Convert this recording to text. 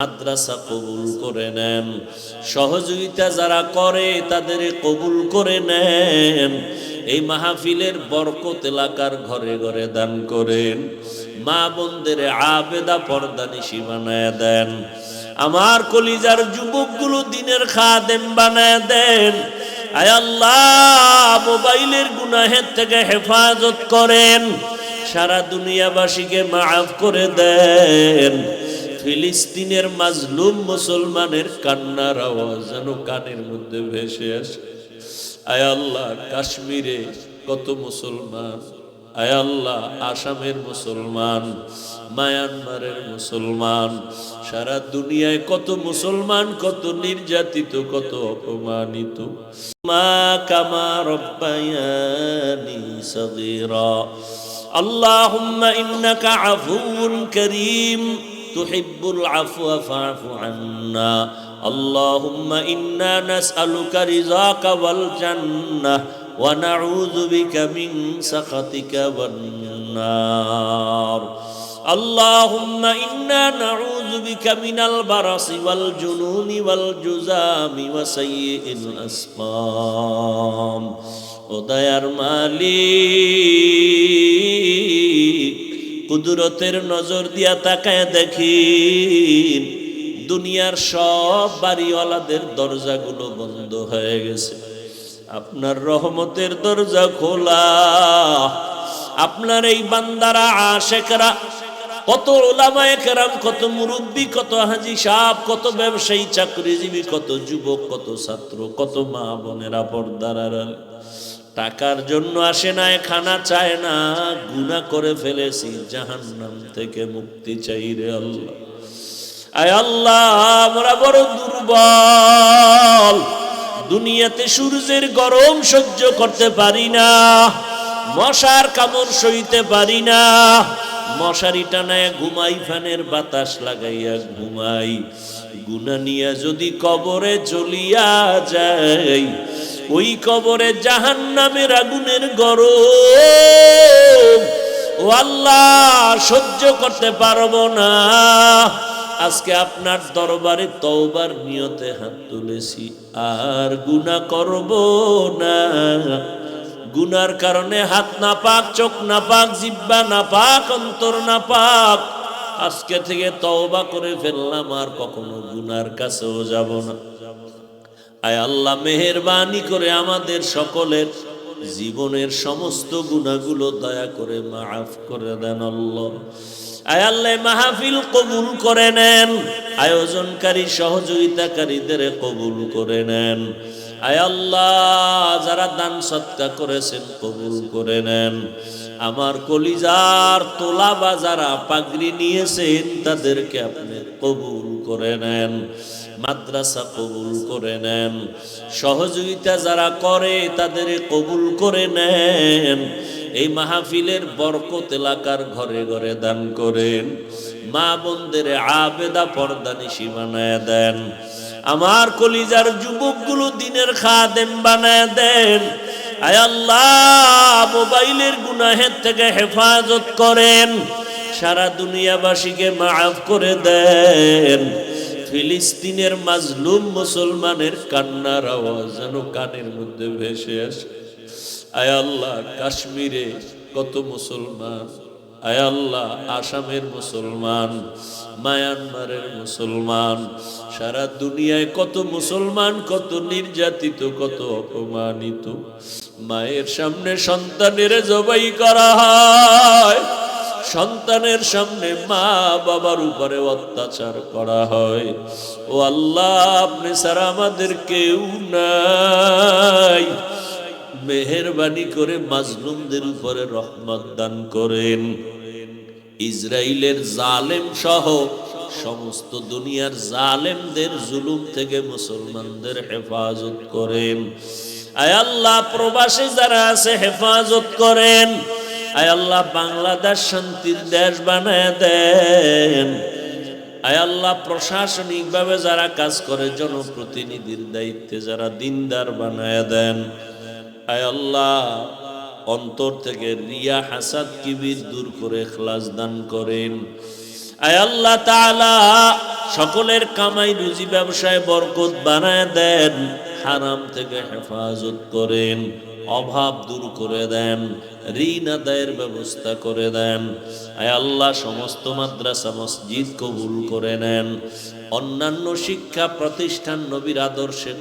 মাদ্রাসা কবুল করে নেন। সহযোগিতা যারা করে, তাদের কবুল করে নেন। এই মাহফিলের বরকত এলাকার ঘরে ঘরে দান করেন। মা বোনদের আবেদা পর্দা নিশি বানায় দেন। আমার কলিজার যুবকগুলো দিনের খাদেম বানায় দেন। আয় আল্লাহ, মোবাইলের গুনাহের থেকে হেফাজত করেন। সারা দুনিয়াবাসীকে মাফ করে দেন। ফিলিস্তিনের মাজলুম মুসলমানের কান্নার আওয়াজ যেন কানের মধ্যে ভেসে আসে আয় আল্লাহ কাশ্মীরে কত মুসলমান আয় আল্লাহ আসামের মুসলমান মায়ানমারের মুসলমান সারা দুনিয়ায় কত মুসলমান কত নির্যাতিত কত অপমানিত মা কামা রব্বায়ানি সগীরা اللهم إنك عفو كريم تحب العفو فاعف عنا اللهم إنا نسألك رضاك والجنة ونعوذ بك من سخطك والنار اللهم إنا نعوذ بك من البرص والجنون والجزام وسيء الأسقام উদয়ার মালিক কুদরতের নজর দিয়া তাকায় দেখিন, দুনিয়ার সব বাড়িওয়ালাদের দরজাগুলো বন্ধ হয়ে গেছে। আপনার রহমতের দরজা খোলা, আপনার এই বান্দারা, আশেকরা, কত ওলামায়ে কত মুরব্বী, কত হাজি সাপ কত ব্যবসায়ী, চাকরিজীবী, কত যুবক, কত ছাত্র, কত মা বোনেরা পর্দার টাকার জন্য আসে না খানা চায় না গুণা করে ফেলেছি, জাহান্নাম থেকে মুক্তি চাই রে আল্লাহ। আয় আল্লাহ, আমরা বড় দুর্বল। দুনিয়াতে সূর্যের গরম সহ্য করতে পারি না, মশার কামড় সইতে পারি না। মশারি টানায় ঘুমাই, ফ্যানের বাতাস লাগাইয়া ঘুমাই। গুনা নিয়া যদি কবরে চলিয়া যাই ওই কবরে জাহান নামের আগুনের গরম। ও আল্লাহ, সহ্য করতে পারব না। আজকে আপনার দরবারে তওবার নিয়তে হাত তুলেছি। আর গুনাহ করব না। গুনার কারণে হাত না পাক চোখ না পাক জিব্বা না পাক অন্তর না পাক আজকে থেকে তওবা করে ফেললাম, আর কখনো গুনার কাছেও যাব না। আয় আল্লাহ, মেহেরবানি করে আমাদের সকলের জীবনের সমস্ত গুণাগুলো দয়া করে মাফ করে দেন আল্লাহ। আয় আল্লাহ মাহফিল কবুল করে নেন, আয়োজনকারী, সহযোগিতাকারীদের কবুল করে নেন। আয় আল্লাহ, যারা দান সৎকা করেছেন, কবুল করে নেন। আমার কলিজার তোলা বা যারা পাগড়ি নিয়েছেন, তাদেরকে আপনি কবুল করে নেন। মাদ্রাসা কবুল করে নেন। সহযোগিতা যারা করে, তাদের কবুল করে নেন। এই মাহফিলের বরকত এলাকার ঘরে ঘরে দান করেন। মা বোনদের আবেদা পর্দা নিশি বানায় দেন। আমার কলিজার যুবকগুলো দিনের খাদেম বানায় দেন। আয় আল্লাহ, মোবাইলের গুনাহের থেকে হেফাজত করেন। সারা দুনিয়াবাসীকে মাফ করে দেন। ফিলিস্তিনের মাজলুম মুসলমানের কান্নার আওয়াজ যেন কানের মধ্যে ভেসে আসে। আয় আল্লাহ, কাশ্মীরে কত মুসলমান। আয় আল্লাহ, আসামের মুসলমান, মায়ানমারের মুসলমান। সারা দুনিয়ায় কত মুসলমান, কত নির্যাতিত, কত অপমানিত। মায়ের সামনে সন্তানের জবাই করা হয়। সন্তানের সামনে মা বাবার উপরে অত্যাচার করা হয়। ও আল্লাহ, আপনি সারা আমাদের কেউ নাই। মেহরবানি করে মাজলুমদের উপরে রহমত দান করেন। ইসরায়েলের জালেম সহ সমস্ত দুনিয়ার জালেমদের জুলুম থেকে মুসলমানদের হেফাজত করেন। আয় আল্লাহ, প্রবাসী যারা আছে হেফাজত করেন। আয় আল্লাহ বাংলাদেশ শান্তির দেশ বানায় দেন। আয় আল্লাহ প্রশাসনিকভাবে যারা কাজ করে, জনপ্রতিনিধির দায়িত্বে যারা দিনদার বানায় দেন। আয় আল্লাহ অন্তর থেকে রিয়া হাসাদ কিবির দূর করে খ্লাস দান করেন। আয় আল্লাহ তাআলা সকলের কামাই রুজি ব্যবসায় বরকত বানায় দেন, হারাম থেকে হেফাজত করেন। অভাব দূর করে দেন, ঋণ আদায়ের ব্যবস্থা করে দেন। আয় আল্লাহ সমস্ত মাদ্রাসা, মসজিদ কবুল করে নেন। অন্যান্য শিক্ষা প্রতিষ্ঠান নবীর আদর্শে